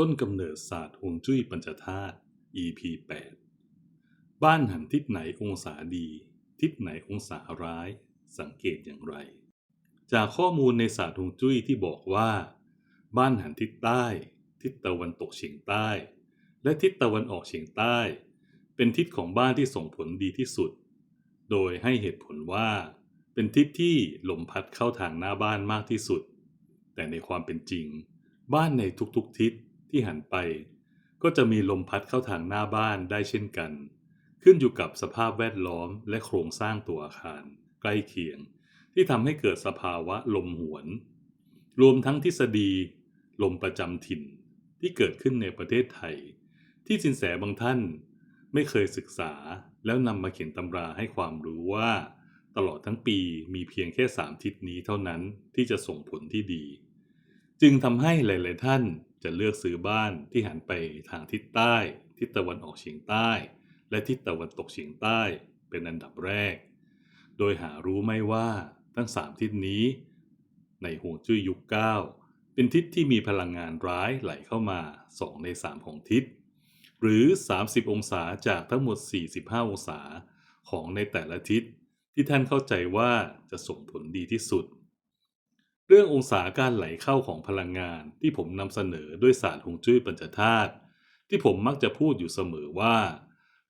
ต้นกำเนิดศาสตร์ฮวงจุ้ยปัญจธาตุ EP 8 บ้านหันทิศไหนองศาดี ทิศไหนองศาร้าย สังเกตอย่างไร จากข้อมูลในศาสตร์ฮวงจุ้ยที่บอกว่า บ้านหันทิศใต้ ทิศตะวันตกเฉียงใต้ และทิศตะวันออกเฉียงใต้ เป็นทิศของบ้านที่ส่งผลดีที่สุด โดยให้เหตุผลว่า เป็นทิศที่ลมพัดเข้าทางหน้าบ้านมากที่สุด แต่ในความเป็นจริง บ้านในทุกๆทิศ ที่หันไป ก็จะมีลมพัดเข้าทางหน้าบ้านได้เช่นกัน ขึ้นอยู่กับสภาพแวดล้อมและโครงสร้างตัวอาคาร ใกล้เคียง ที่ทำให้เกิดสภาวะลมหวน รวมทั้งทฤษฎี ลมประจำถิ่นที่เกิดขึ้นในประเทศไทย ที่สินแสบางท่านไม่เคยศึกษาแล้วนำมาเขียนตำราให้ความรู้ว่า ตลอดทั้งปีมีเพียงแค่สามทิศนี้เท่านั้นที่จะส่งผลที่ดี จึงทำให้หลาย ๆ ท่าน จะเลือกซื้อบ้านที่หันไปทางทิศใต้ ทิศตะวันออกเฉียงใต้ และทิศตะวันตกเฉียงใต้เป็นอันดับแรก โดยหารู้ไม่ว่าทั้งสามทิศนี้ ในห่วงจุ้ยยุคเก้าเป็นทิศที่มีพลังงานร้ายไหลเข้ามา 2 ใน 3 ของทิศ หรือ 30 องศาจากทั้งหมด 45 องศาของในแต่ละทิศที่ท่านเข้าใจว่าจะส่งผลดีที่สุด เรื่ององศาการไหลเข้าของพลังงานที่ผมนำเสนอด้วยศาสตร์ฮวงจุ้ยปัญจธาตุที่ผมมักจะพูดอยู่เสมอว่า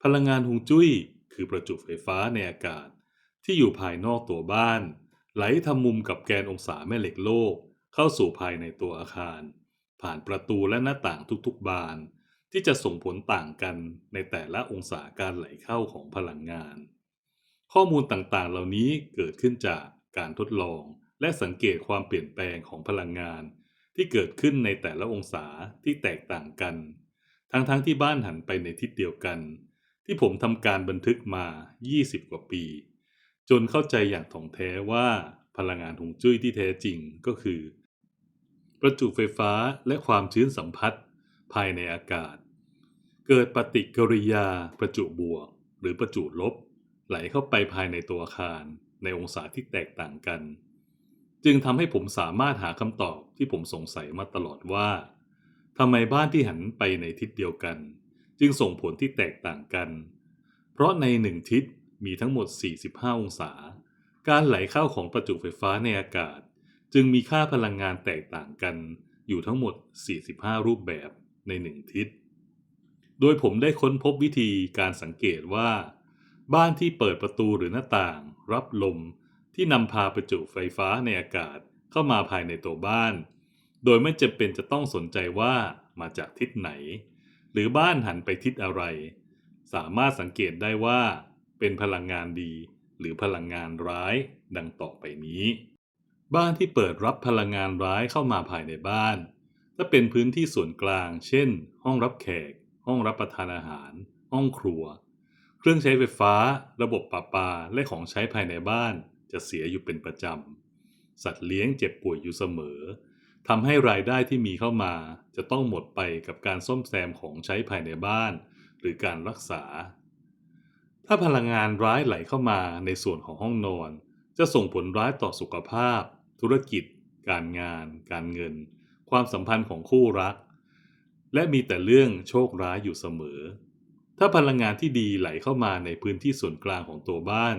พลังงานฮวงจุ้ย คือประจุไฟฟ้าในอากาศ ที่อยู่ภายนอกตัวบ้าน ไหลทำมุมกับแกนองศาแม่เหล็กโลก เข้าสู่ภายในตัวอาคาร ผ่านประตูและหน้าต่างทุกๆบาน ที่จะส่งผลต่างกันในแต่ละองศาการไหลเข้าของพลังงาน ข้อมูลต่างๆ เหล่านี้เกิดขึ้นจากการทดลอง และสังเกตความเปลี่ยนแปลงของพลังงาน ที่เกิดขึ้นในแต่ละองศาที่แตกต่างกัน ทั้งๆทที่บ้านหันไปในทิศเดียวกัน ที่ผมทำการบันทึกมา 20 กว่าปี จนเข้าใจอย่างถ่องแท้ว่าพลังงานหงจุ้ยที่แท้จริงก็คือ ประจุไฟฟ้าและความชื้นสัมผัสภายในอากาศ เกิดปฏิกิริยาประจุบวก หรือประจุลบ ไหลเข้าไปภายในตัวอาคาร ในองศาที่แตกต่างกัน จึงทำให้ผมสามารถหาคำตอบที่ผมสงสัยมาตลอดว่าทำไมบ้านที่หันไปในทิศเดียวกัน จึงส่งผลที่แตกต่างกัน เพราะในหนึ่งทิศมีทั้งหมด 45 องศา การไหลเข้าของประจุไฟฟ้าในอากาศ จึงมีค่าพลังงานแตกต่างกัน อยู่ทั้งหมด 45 รูปแบบในหนึ่งทิศ โดยผมได้ค้นพบวิธีการสังเกตว่า บ้านที่เปิดประตูหรือหน้าต่าง รับลม ที่นำพาประจุไฟฟ้าในอากาศเข้ามาภายในตัวบ้าน โดยไม่จำเป็นจะต้องสนใจว่ามาจากทิศไหน หรือบ้านหันไปทิศอะไร สามารถสังเกตได้ว่า เป็นพลังงานดี หรือพลังงานร้ายดังต่อไปนี้ บ้านที่เปิดรับพลังงานร้ายเข้ามาภายในบ้านถ้าเป็นพื้นที่ส่วนกลาง เช่น ห้องรับแขก ห้องรับประทานอาหาร ห้องครัว เครื่องใช้ไฟฟ้า ระบบประปา และของใช้ภายในบ้าน จะเสียอยู่เป็นประจำ สัตว์เลี้ยงเจ็บป่วยอยู่เสมอทำให้รายได้ที่มีเข้ามา จะต้องหมดไปกับการซ่อมแซมของใช้ภายในบ้าน หรือการรักษา ถ้าพลังงานร้ายไหลเข้ามาในส่วนของห้องนอน จะส่งผลร้ายต่อสุขภาพ ธุรกิจ การงาน การเงิน ความสัมพันธ์ของคู่รัก และมีแต่เรื่องโชคร้ายอยู่เสมอ ถ้าพลังงานที่ดีไหลเข้ามาในพื้นที่ส่วนกลางของตัวบ้าน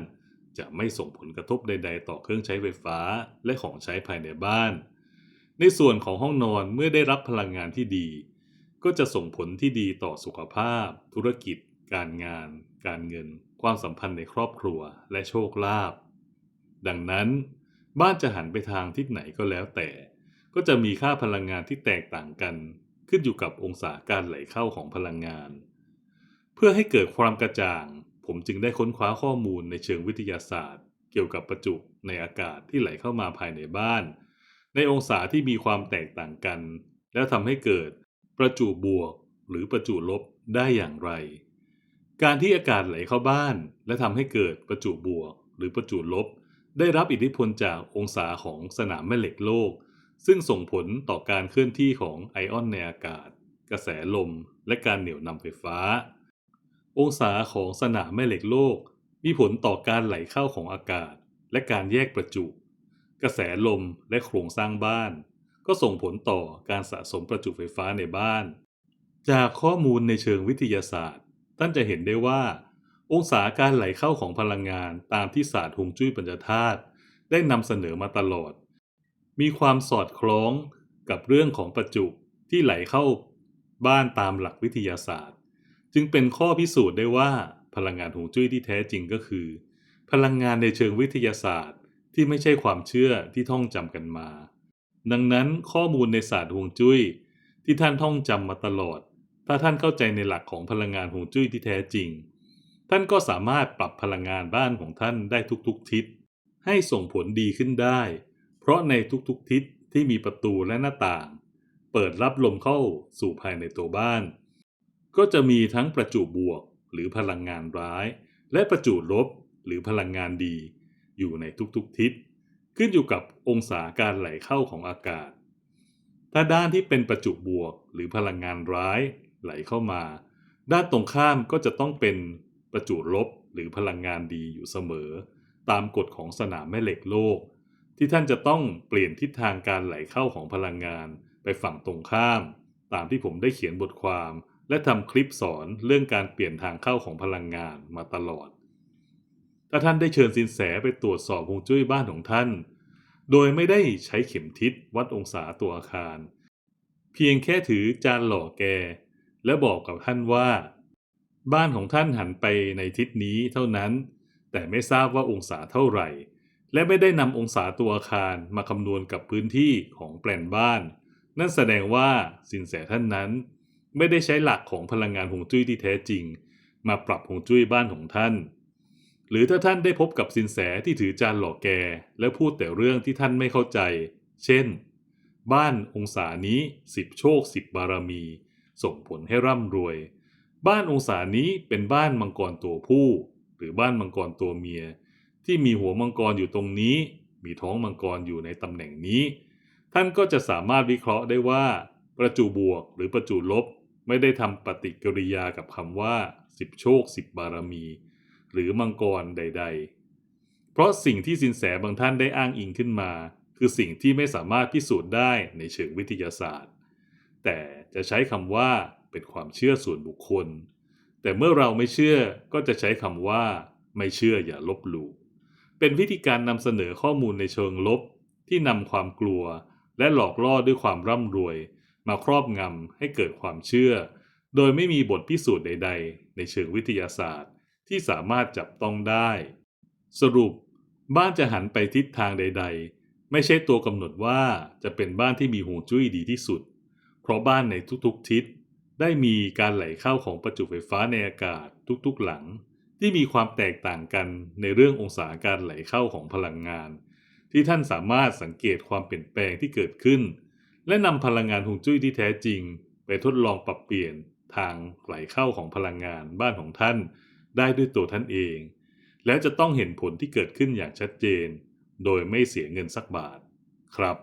จะไม่ส่งผลกระทบใด ๆ ต่อเครื่องใช้ไฟฟ้าและของใช้ภายในบ้าน ในส่วนของห้องนอนเมื่อได้รับพลังงานที่ดี ก็จะส่งผลที่ดีต่อสุขภาพ ธุรกิจ การงาน การเงิน ความสัมพันธ์ในครอบครัวและโชคลาภดังนั้น บ้านจะหันไปทางทิศไหนก็แล้วแต่ ก็จะมีค่าพลังงานที่แตกต่างกัน ขึ้นอยู่กับองศาการไหลเข้าของพลังงาน เพื่อให้เกิดความกระจ่าง ผมจึงได้ค้นคว้าข้อมูลในเชิงวิทยาศาสตร์ เกี่ยวกับประจุในอากาศที่ไหลเข้ามาภายในบ้าน ในองศาที่มีความแตกต่างกัน แล้วทำให้เกิดประจุบวกหรือประจุลบได้อย่างไร การที่อากาศไหลเข้าบ้าน และทำให้เกิดประจุบวก หรือประจุลบ ได้รับอิทธิพลจากองศาของสนามแม่เหล็กโลก ซึ่งส่งผลต่อการเคลื่อนที่ของไอออนในอากาศ กระแสลม และการเหนี่ยวนำไฟฟ้า องศาของสนามแม่เหล็กโลก มีผลต่อการไหลเข้าของอากาศ และการแยกประจุ กระแสลมและโครงสร้างบ้าน ก็ส่งผลต่อการสะสมประจุไฟฟ้าในบ้าน จากข้อมูลในเชิงวิทยาศาสตร์ ท่านจะเห็นได้ว่า องศาการไหลเข้าของพลังงานตามที่ศาสตร์ฮวงจุ้ยปัญจธาตุได้นำเสนอมาตลอด มีความสอดคล้องกับเรื่องของประจุที่ไหลเข้าบ้านตามหลักวิทยาศาสตร์ จึงเป็นข้อพิสูจน์ได้ว่าพลังงานฮวงจุ้ยที่แท้จริงก็คือ พลังงานในเชิงวิทยาศาสตร์ ที่ไม่ใช่ความเชื่อที่ท่องจำกันมา ดังนั้นข้อมูลในศาสตร์ฮวงจุ้ย ที่ท่านท่องจำมาตลอด ถ้าท่านเข้าใจในหลักของพลังงานฮวงจุ้ยที่แท้จริง ท่านก็สามารถปรับพลังงานบ้านของท่านได้ทุกๆทิศ ให้ส่งผลดีขึ้นได้ เพราะในทุกๆทิศที่มีประตูและหน้าต่าง เปิดรับลมเข้าสู่ภายในตัวบ้าน ก็จะมีทั้งประจุบวกหรือพลังงานร้าย และประจุลบหรือพลังงานดี อยู่ในทุกๆทิศ ขึ้นอยู่กับองศาการไหลเข้าของอากาศ ถ้าด้านที่เป็นประจุบวกหรือพลังงานร้ายไหลเข้ามา ด้านตรงข้ามก็จะต้องเป็นประจุลบหรือพลังงานดีอยู่เสมอ ตามกฎของสนามแม่เหล็กโลก ที่ท่านจะต้องเปลี่ยนทิศทางการไหลเข้าของพลังงานไปฝั่งตรงข้าม ตามที่ผมได้เขียนบทความ และทำคลิปสอนเรื่องการเปลี่ยนทางเข้าของพลังงานมาตลอด ถ้าท่านได้เชิญสินแสไปตรวจสอบฮวงจุ้ยบ้านของท่าน โดยไม่ได้ใช้เข็มทิศวัดองศาตัวอาคาร เพียงแค่ถือจานหล่อแก และบอกกับท่านว่า บ้านของท่านหันไปในทิศนี้เท่านั้น แต่ไม่ทราบว่าองศาเท่าไหร่ และไม่ได้นำองศาตัวอาคารมาคำนวณกับพื้นที่ของแปลนบ้าน นั่นแสดงว่าสินแสท่านนั้น ไม่ได้ใช้หลักของพลังงานฮวงจุ้ยที่แท้จริง มาปรับฮวงจุ้ยบ้านของท่าน หรือถ้าท่านได้พบกับสินแสที่ถือจานหล่อแก และพูดแต่เรื่องที่ท่านไม่เข้าใจ เช่น บ้านองศานี้สิบโชคสิบบารมี ส่งผลให้ร่ำรวย บ้านองศานี้เป็นบ้านมังกรตัวผู้ หรือบ้านมังกรตัวเมีย ที่มีหัวมังกรอยู่ตรงนี้ มีท้องมังกรอยู่ในตำแหน่งนี้ ท่านก็จะสามารถวิเคราะห์ได้ว่าประจุบวกหรือประจุลบ ไม่ได้ทำปฏิกิริยากับคำว่าสิบโชคสิบบารมี หรือมังกรใด ๆ เพราะสิ่งที่สินแสบางท่านได้อ้างอิงขึ้นมา คือสิ่งที่ไม่สามารถพิสูจน์ได้ในเชิงวิทยาศาสตร์ แต่จะใช้คำว่าเป็นความเชื่อส่วนบุคคล แต่เมื่อเราไม่เชื่อก็จะใช้คำว่า ไม่เชื่ออย่าลบหลู่เป็นวิธีการนำเสนอข้อมูลในเชิงลบที่นำความกลัว และหลอกล่อด้วยความร่ำรวย มาครอบงำให้เกิดความเชื่อ โดยไม่มีบทพิสูจน์ใด ๆ ในเชิงวิทยาศาสตร์ ที่สามารถจับต้องได้ สรุป บ้านจะหันไปทิศทางใด ๆ ไม่ใช่ตัวกำหนดว่าจะเป็นบ้านที่มีฮวงจุ้ยดีที่สุด เพราะบ้านในทุกๆทิศได้มีการไหลเข้าของประจุไฟฟ้าในอากาศทุกๆหลัง ที่มีความแตกต่างกันในเรื่ององศาการไหลเข้าของพลังงาน ที่ท่านสามารถสังเกตความเปลี่ยนแปลงที่เกิดขึ้น และนำพลังงานฮวงจุ้ยที่แท้จริง ไปทดลองปรับเปลี่ยนทางไหลเข้าของพลังงานบ้านของท่านได้ด้วยตัวท่านเอง แล้วจะต้องเห็นผลที่เกิดขึ้นอย่างชัดเจน โดยไม่เสียเงินสักบาท ครับ